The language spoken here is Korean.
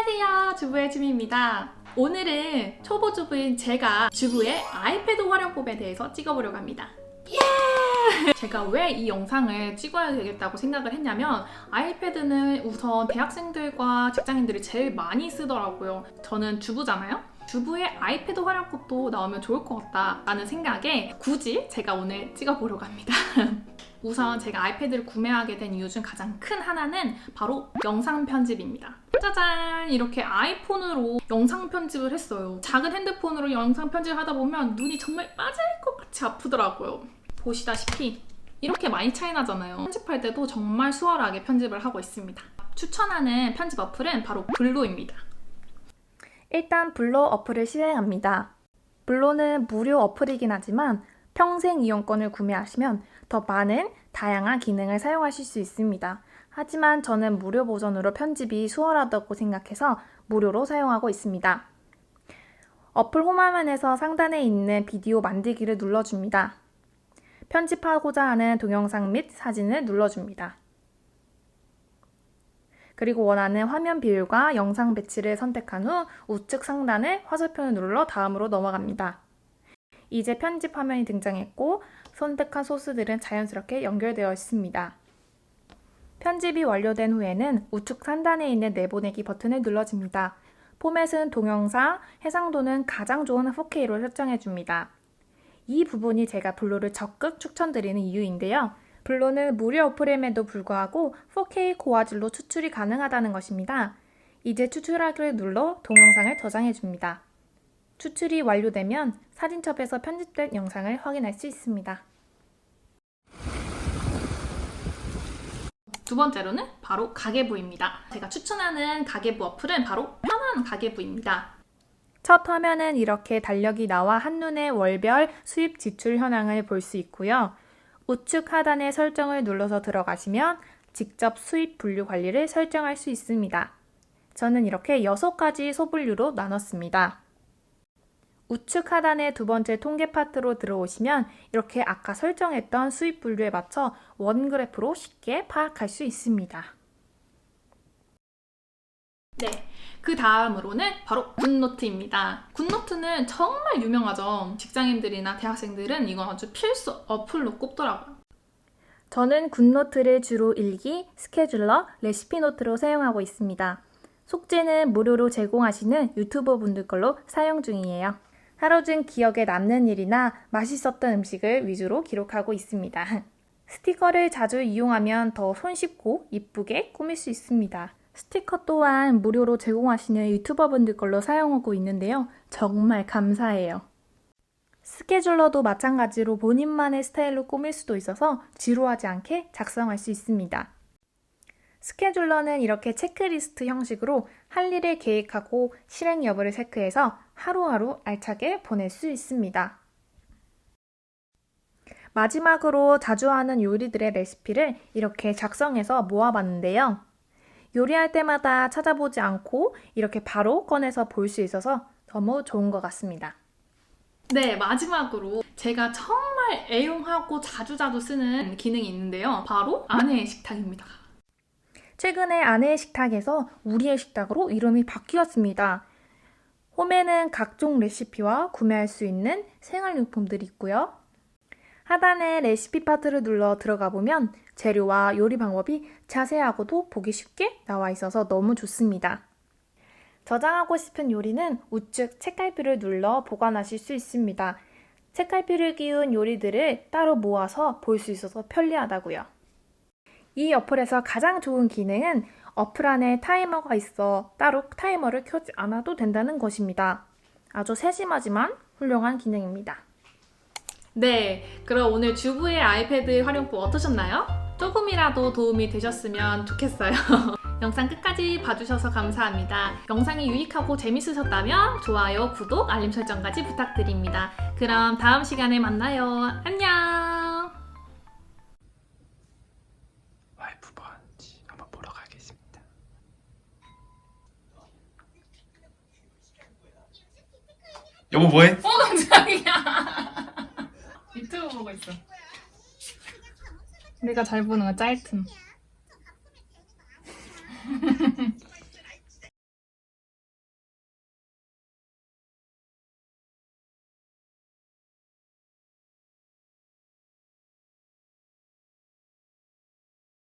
안녕하세요. 주부의 주미입니다. 오늘은 초보 주부인 제가 주부의 아이패드 활용법에 대해서 찍어보려고 합니다. 예! 제가 왜 이 영상을 찍어야 되겠다고 생각을 했냐면 아이패드는 우선 대학생들과 직장인들이 제일 많이 쓰더라고요. 저는 주부잖아요. 주부의 아이패드 활용법도 나오면 좋을 것 같다라는 생각에 굳이 제가 오늘 찍어보려고 합니다. 우선 제가 아이패드를 구매하게 된 이유 중 가장 큰 하나는 바로 영상 편집입니다. 짜잔! 이렇게 아이폰으로 영상 편집을 했어요. 작은 핸드폰으로 영상 편집을 하다 보면 눈이 정말 빠질 것 같이 아프더라고요. 보시다시피 이렇게 많이 차이 나잖아요. 편집할 때도 정말 수월하게 편집을 하고 있습니다. 추천하는 편집 어플은 바로 블로입니다. 일단 블로 어플을 실행합니다. 블로는 무료 어플이긴 하지만 평생 이용권을 구매하시면 더 많은 다양한 기능을 사용하실 수 있습니다. 하지만 저는 무료 버전으로 편집이 수월하다고 생각해서 무료로 사용하고 있습니다. 어플 홈화면에서 상단에 있는 비디오 만들기를 눌러줍니다. 편집하고자 하는 동영상 및 사진을 눌러줍니다. 그리고 원하는 화면 비율과 영상 배치를 선택한 후 우측 상단의 화살표를 눌러 다음으로 넘어갑니다. 이제 편집 화면이 등장했고 선택한 소스들은 자연스럽게 연결되어 있습니다. 편집이 완료된 후에는 우측 상단에 있는 내보내기 버튼을 눌러줍니다. 포맷은 동영상, 해상도는 가장 좋은 4K로 설정해 줍니다. 이 부분이 제가 블루를 적극 추천드리는 이유인데요. 블루는 무료 어플임에도 불구하고 4K 고화질로 추출이 가능하다는 것입니다. 이제 추출하기를 눌러 동영상을 저장해 줍니다. 추출이 완료되면 사진첩에서 편집된 영상을 확인할 수 있습니다. 두 번째로는 바로 가계부입니다. 제가 추천하는 가계부 어플은 바로 편한 가계부입니다. 첫 화면은 이렇게 달력이 나와 한눈에 월별 수입 지출 현황을 볼 수 있고요. 우측 하단의 설정을 눌러서 들어가시면 직접 수입 분류 관리를 설정할 수 있습니다. 저는 이렇게 6가지 소분류로 나눴습니다. 우측 하단의 두 번째 통계 파트로 들어오시면 이렇게 아까 설정했던 수입 분류에 맞춰 원 그래프로 쉽게 파악할 수 있습니다. 네. 그 다음으로는 바로 굿노트입니다. 굿노트는 정말 유명하죠. 직장인들이나 대학생들은 이건 아주 필수 어플로 꼽더라고요. 저는 굿노트를 주로 일기, 스케줄러, 레시피 노트로 사용하고 있습니다. 속죄는 무료로 제공하시는 유튜버 분들 걸로 사용 중이에요. 하루 중 기억에 남는 일이나 맛있었던 음식을 위주로 기록하고 있습니다. 스티커를 자주 이용하면 더 손쉽고 이쁘게 꾸밀 수 있습니다. 스티커 또한 무료로 제공하시는 유튜버 분들 걸로 사용하고 있는데요. 정말 감사해요. 스케줄러도 마찬가지로 본인만의 스타일로 꾸밀 수도 있어서 지루하지 않게 작성할 수 있습니다. 스케줄러는 이렇게 체크리스트 형식으로 할 일을 계획하고 실행 여부를 체크해서 하루하루 알차게 보낼 수 있습니다. 마지막으로 자주 하는 요리들의 레시피를 이렇게 작성해서 모아봤는데요. 요리할 때마다 찾아보지 않고 이렇게 바로 꺼내서 볼 수 있어서 너무 좋은 것 같습니다. 네, 마지막으로 제가 정말 애용하고 자주자주 쓰는 기능이 있는데요. 바로 아내의 식탁입니다. 최근에 아내의 식탁에서 우리의 식탁으로 이름이 바뀌었습니다. 홈에는 각종 레시피와 구매할 수 있는 생활용품들이 있고요. 하단에 레시피 파트를 눌러 들어가 보면 재료와 요리 방법이 자세하고도 보기 쉽게 나와 있어서 너무 좋습니다. 저장하고 싶은 요리는 우측 책갈피를 눌러 보관하실 수 있습니다. 책갈피를 끼운 요리들을 따로 모아서 볼 수 있어서 편리하다고요. 이 어플에서 가장 좋은 기능은 어플 안에 타이머가 있어 따로 타이머를 켜지 않아도 된다는 것입니다. 아주 세심하지만 훌륭한 기능입니다. 네, 그럼 오늘 주부의 아이패드 활용법 어떠셨나요? 조금이라도 도움이 되셨으면 좋겠어요. 영상 끝까지 봐주셔서 감사합니다. 영상이 유익하고 재밌으셨다면 좋아요, 구독, 알림 설정까지 부탁드립니다. 그럼 다음 시간에 만나요. 안녕! 여보 뭐해? 어, 뽀공장이야 유튜브 보고 있어. 내가 잘 보는 건 짧음.